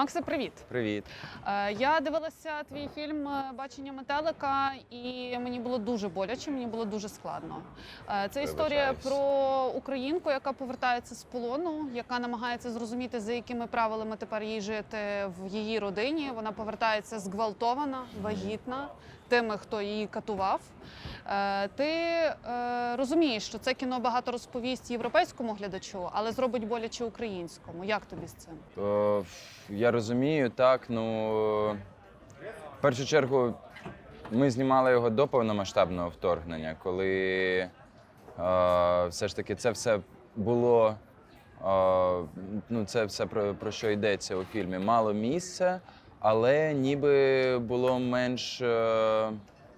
Максе, привіт. Привіт. Е, Я дивилася твій фільм е, Бачення метелика, і мені було дуже боляче, мені було дуже складно. Е, Це історія про українку, яка повертається з полону, яка намагається зрозуміти, за якими правилами тепер їй жити в її родині. Вона повертається зґвалтована, вагітна тими, хто її катував. Е, Ти е, розумієш, що це кіно багато розповість європейському глядачу, але зробить боляче українському. Як тобі з цим? Е, я розумію, так. Ну в першу чергу ми знімали його до повномасштабного вторгнення, коли е, все ж таки це все було. е, ну, це все про, про що йдеться у фільмі. Мало місця, але ніби було менш е,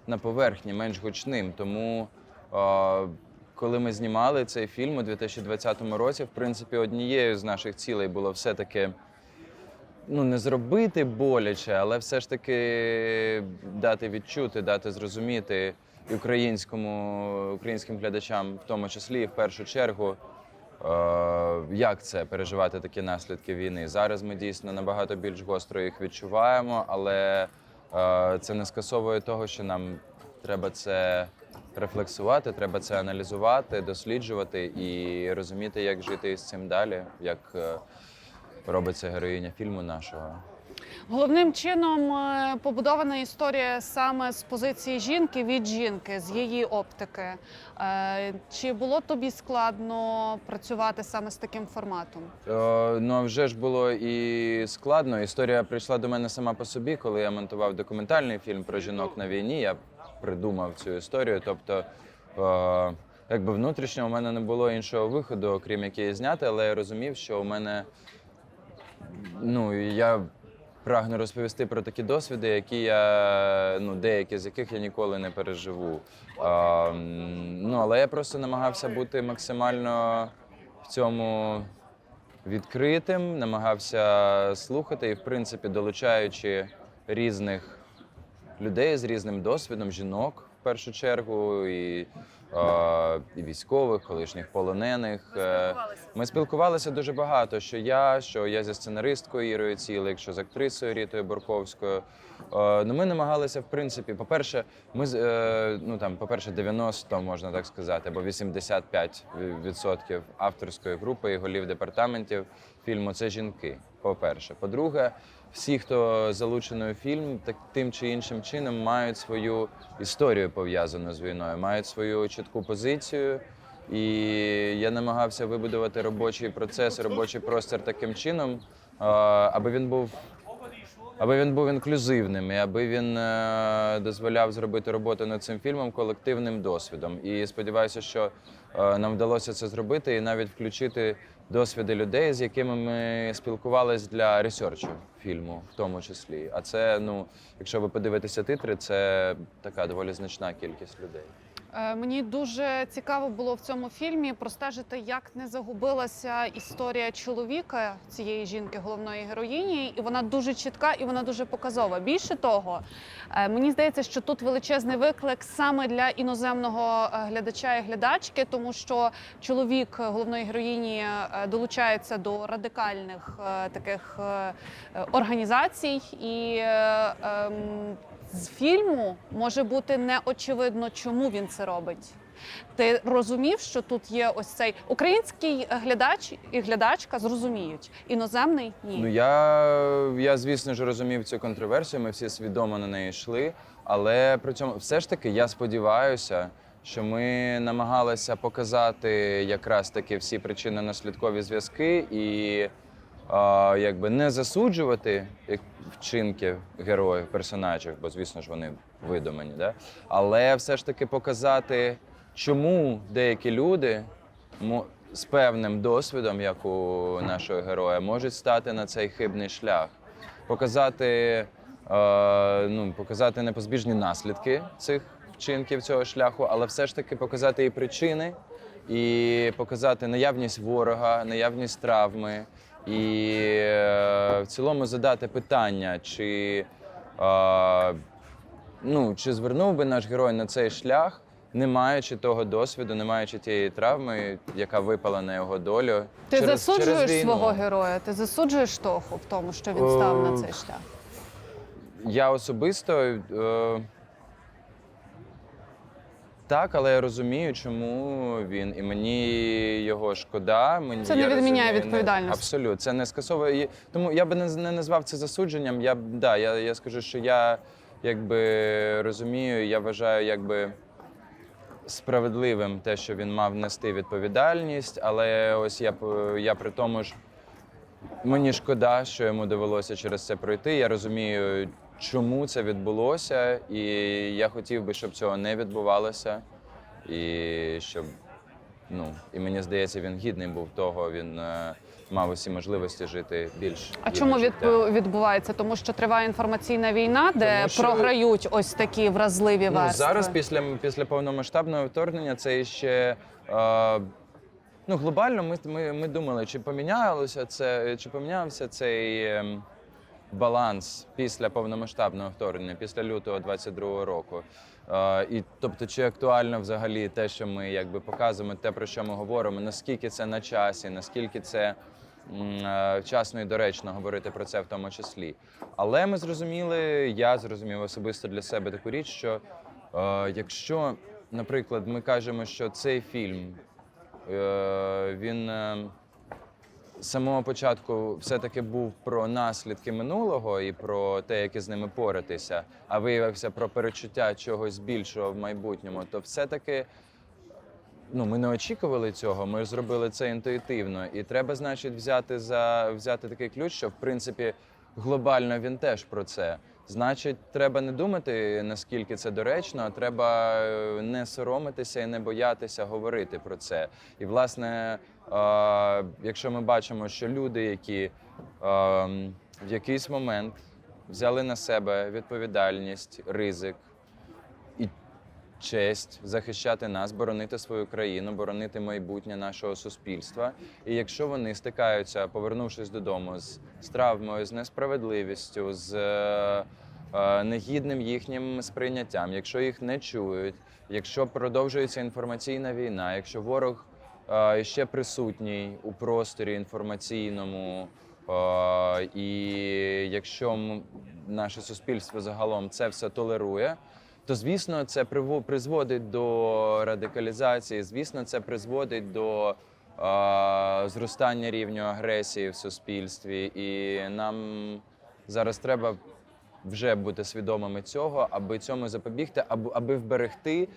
на поверхні, менш гучним. Тому е, коли ми знімали цей фільм у 2020 році, в принципі, однією з наших цілей було все-таки ну, не зробити боляче, але все ж таки дати відчути, дати зрозуміти українському, українським глядачам, в тому числі і в першу чергу, як це переживати такі наслідки війни. Зараз ми дійсно набагато більш гостро їх відчуваємо, але е, це не скасовує того, що нам треба це рефлексувати, треба це аналізувати, досліджувати і розуміти, як жити з цим далі, як е, робиться героїня фільму нашого. Головним чином е, побудована історія саме з позиції жінки від жінки, з її оптики. Е, Чи було тобі складно працювати саме з таким форматом? Е, ну вже ж було і складно. Історія прийшла до мене сама по собі, коли я монтував документальний фільм про жінок на війні. Я придумав цю історію. Тобто, якби внутрішньо у мене не було іншого виходу, окрім як її зняти, але я розумів, що у мене ну я прагну розповісти про такі досвіди, які я ну деякі з яких я ніколи не переживу. А, ну але я просто намагався бути максимально в цьому відкритим, намагався слухати і, в принципі, долучаючи різних людей з різним досвідом, жінок в першу чергу, і, е, і військових, колишніх полонених. Е, Ми спілкувалися дуже багато. Що я, що я зі сценаристкою Ірою Цілик, що з актрисою Рітою Борковською. Е, Ну, ми намагалися, в принципі, по-перше, ми е, ну там, по-перше, 90, можна так сказати, або 85% авторської групи і голів департаментів фільму це жінки. По-перше, по-друге, всі, хто залучений у фільм, так тим чи іншим чином мають свою історію пов'язану з війною, мають свою чітку позицію. І я намагався вибудувати робочий процес, робочий простір таким чином, аби він був аби він був інклюзивним і аби він е, дозволяв зробити роботу над цим фільмом колективним досвідом. І сподіваюся, що е, нам вдалося це зробити і навіть включити досвіди людей, з якими ми спілкувалися для ресерчу фільму, в тому числі. А це, ну, якщо ви подивитеся титри, це така доволі значна кількість людей. Е, Мені дуже цікаво було в цьому фільмі простежити, як не загубилася історія чоловіка цієї жінки, головної героїні, і вона дуже чітка і вона дуже показова. Більше того, е, мені здається, що тут величезний виклик саме для іноземного е, глядача і глядачки, тому що чоловік головної героїні долучається до радикальних таких організацій і. ем, з фільму може бути неочевидно, чому він це робить. Ти розумів, що тут є ось цей український глядач і глядачка зрозуміють, іноземний ні. Ну я, я звісно ж розумів цю контроверсію. Ми всі свідомо на неї йшли. Але при цьому все ж таки я сподіваюся, що ми намагалися показати якраз таки всі причинно-наслідкові зв'язки і а, якби не засуджувати як вчинки героїв, персонажів, бо звісно ж вони видумані, да? але все ж таки показати, чому деякі люди з певним досвідом, як у нашого героя, можуть стати на цей хибний шлях, показати, е, ну, показати непозбіжні наслідки цих вчинків цього шляху, але все ж таки показати і причини, і показати наявність ворога, наявність травми, і е, в цілому задати питання, чи, е, ну, чи звернув би наш герой на цей шлях, не маючи того досвіду, не маючи тієї травми, яка випала на його долю. Ти через- засуджуєш через свого героя? Ти засуджуєш Тоху в тому, що він став на цей шлях? Я особисто. Е, так, але я розумію, чому він. І мені його шкода. Мені, Це не я відміняє розумію, відповідальність. Абсолютно, це не скасовує. І Тому я би не, не назвав це засудженням. Я б да, я, я скажу, що я якби розумію, я вважаю, якби. Справедливим те, що він мав нести відповідальність, але ось я п- я при тому ж Мені шкода, що йому довелося через це пройти. Я розумію, чому це відбулося, і я хотів би, щоб цього не відбувалося. І щоб, ну, і мені здається, він гідний був того, він е, мав усі можливості жити більш. А чому життя. відбувається? Тому що триває інформаційна війна, де Тому що- програють ось такі вразливі Ну, верстви. зараз, після, після повномасштабного вторгнення, це ще. Е, ну, глобально ми, ми, ми думали, чи помінялося це, чи помінявся цей ем, баланс після повномасштабного вторгнення, після лютого 22-го року. І тобто, чи актуально взагалі те, що ми якби показуємо, те, про що ми говоримо, наскільки це на часі, наскільки це е, вчасно і доречно говорити про це в тому числі. Але ми зрозуміли, я зрозумів особисто для себе таку річ, що е, якщо, наприклад, ми кажемо, що цей фільм е, він. Самого початку все-таки був про наслідки минулого і про те, як із ними поратися, а виявився про перечуття чогось більшого в майбутньому, то все-таки ну, ми не очікували цього, ми зробили це інтуїтивно. І треба, значить, взяти за взяти такий ключ, що в принципі глобально він теж про це. Значить, треба не думати, наскільки це доречно, а треба е, не соромитися і не боятися говорити про це. І, власне, якщо ми бачимо, що люди, які в якийсь момент взяли на себе відповідальність, ризик честь захищати нас, боронити свою країну, боронити майбутнє нашого суспільства. І якщо вони стикаються, повернувшись додому з, з травмою, з несправедливістю, з е, е, негідним їхнім сприйняттям, якщо їх не чують, якщо продовжується інформаційна війна, якщо ворог е, ще присутній у просторі інформаційному. е, І якщо наше суспільство загалом це все толерує, то звісно це призводить до радикалізації. Звісно, це призводить до е, зростання рівню агресії в суспільстві. І нам зараз треба вже бути свідомими цього, аби цьому запобігти, аби, аби вберегти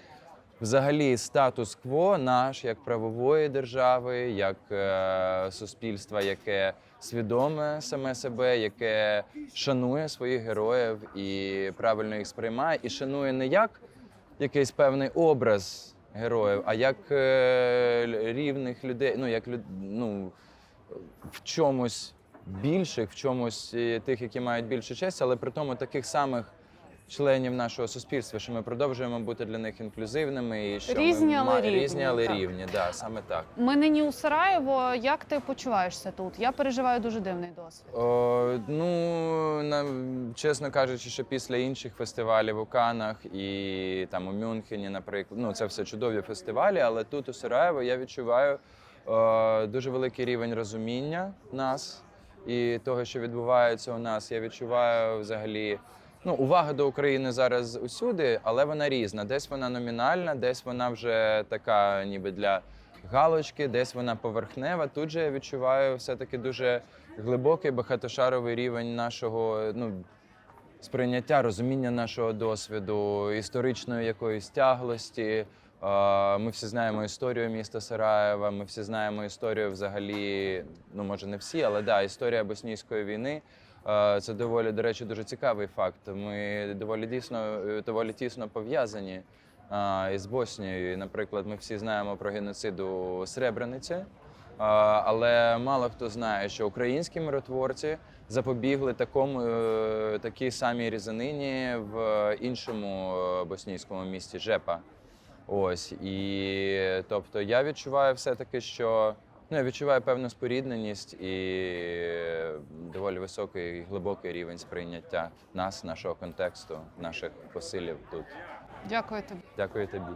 взагалі статус-кво наш як правової держави, як е, суспільства, яке свідоме саме себе, яке шанує своїх героїв і правильно їх сприймає, і шанує не як якийсь певний образ героїв, а як е, рівних людей, ну як ну, в чомусь більших, в чомусь е, тих, які мають більшу честь, але при тому таких самих членів нашого суспільства, що ми продовжуємо бути для них інклюзивними і що Різні, ми але ма- рівні, різні, але так. рівні. Да, саме так. Ми нині у Сараєво. Як ти почуваєшся тут? Я переживаю дуже дивний досвід. О, ну, на, чесно кажучи, що після інших фестивалів у Канах і там у Мюнхені, наприклад, ну це все чудові фестивалі, але тут у Сараєво я відчуваю е, дуже великий рівень розуміння нас і того, що відбувається у нас. Я відчуваю взагалі. Ну, увага до України зараз усюди, але вона різна. Десь вона номінальна, десь вона вже така, ніби для галочки, десь вона поверхнева. Тут же я відчуваю все-таки дуже глибокий багатошаровий рівень нашого ну, сприйняття, розуміння нашого досвіду, історичної якоїсь тяглості. Ми всі знаємо історію міста Сараєва. Ми всі знаємо історію взагалі. Ну може не всі, але да, історія боснійської війни. Це доволі, до речі, дуже цікавий факт. Ми доволі дійсно е, доволі тісно пов'язані із Боснією. Наприклад, ми всі знаємо про геноцид у Сребрениці. Але мало хто знає, що українські миротворці запобігли такому е, такій самій різанині в іншому е, боснійському місті Жепа. Ось і тобто я відчуваю все-таки, що ну я відчуваю певну спорідненість і доволі високий глибокий рівень сприйняття нас, нашого контексту, наших посилів тут. Дякую тобі. Дякую тобі.